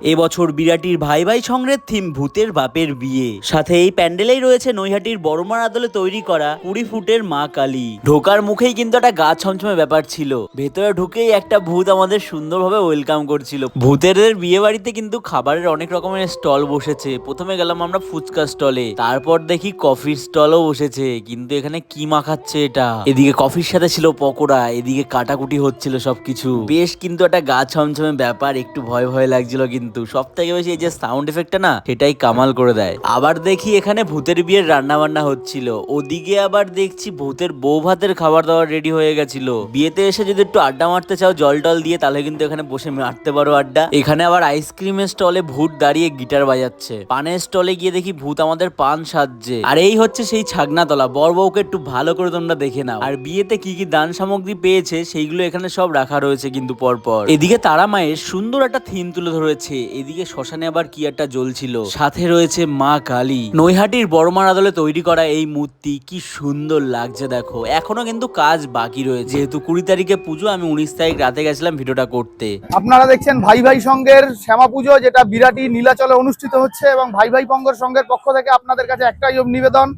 এবছর বিরাটির ভাই ভাই সংগ্রের থিম ভূতের বাপের বিয়ে। সাথে এই প্যান্ডেলেই রয়েছে নৈহাটির বড়মার আদলে তৈরি করা কুড়ি ফুটের মা কালী। ঢোকার মুখেই কিন্তু একটা গা ছমছমে ব্যাপার ছিল। ভেতরে ঢুকেই একটা ভূত আমাদের সুন্দরভাবে ওয়েলকাম করছিল। ভূতেদের বিয়ে বাড়িতে কিন্তু খাবারের অনেক রকমের স্টল বসেছে। প্রথমে গেলাম আমরা ফুচকা স্টলে। তারপর দেখি কফির স্টলও বসেছে। কিন্তু এখানে কি মাখাচ্ছে এটা? এদিকে কফির সাথে ছিল পকোড়া, এদিকে কাটাকুটি হচ্ছিল সবকিছু। বেশ কিন্তু একটা গা ছমছমে ব্যাপার, একটু ভয় ভয় লাগছিল কিন্তু। সব থেকে বেশি এই যে সাউন্ড এফেক্টটা না, সেটাই কামাল করে দেয়। আবার দেখি এখানে ভূতের বিয়ের রান্না বান্না হচ্ছিল। ওদিকে আবার দেখছি ভূতের বউ ভাতের খাবার দাবার রেডি হয়ে গেছিল। বিয়েতে এসে যদি একটু আড্ডা মারতে চাও, জল টল দিয়ে, তাহলে কিন্তু এখানে বসে মারতে পারো আড্ডা। এখানে আবার আইসক্রিমের স্টলে ভূত দাঁড়িয়ে গিটার বাজাচ্ছে। পানের স্টলে গিয়ে দেখি ভূত আমাদের পান সাজছে। আর এই হচ্ছে সেই ছাগনাতলা। বর বউকে একটু ভালো করে তোমরা দেখে নাও। আর বিয়েতে কি কি দান সামগ্রী পেয়েছে, সেইগুলো এখানে সব রাখা রয়েছে কিন্তু পরপর। এদিকে তারা মায়ের সুন্দর একটা থিম তুলে ধরেছে। এদিকে শ্মশানে আবার কি একটা জ্বলছিল। সাথে রয়েছে মা কালী। নৈহাটির বড়মার আদলে তৈরি করা এই মূর্তি কি সুন্দর লাগছে দেখো। এখনও কিন্তু কাজ বাকি রয়েছে। যেহেতু কুড়ি তারিখে পুজো, আমি উনিশ তারিখ রাতে গেছিলাম ভিডিওটা করতে। আপনারা দেখছেন ভাই ভাই সংঘের শ্যামা পুজো, যেটা বিরাটি নীলাচলে অনুষ্ঠিত হচ্ছে এবং ভাই ভাই পঙ্গর সংঘের পক্ষ থেকে আপনাদের কাছে একটাই নিবেদন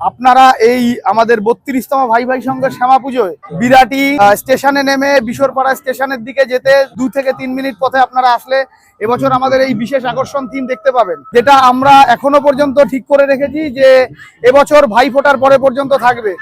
আপনারা এই আমাদের বত্রিশতম ভাই ভাই সঙ্গে শ্যামা পুজোয় বিরাটি স্টেশনে নেমে বিশোরপাড়া স্টেশনের দিকে যেতে দু থেকে তিন মিনিট পথে আপনারা আসলে এবছর আমাদের এই বিশেষ আকর্ষণ থিম দেখতে পাবেন, যেটা আমরা এখনও পর্যন্ত ঠিক করে রেখেছি যে এবছর ভাই ফোটার পরে পর্যন্ত থাকবে।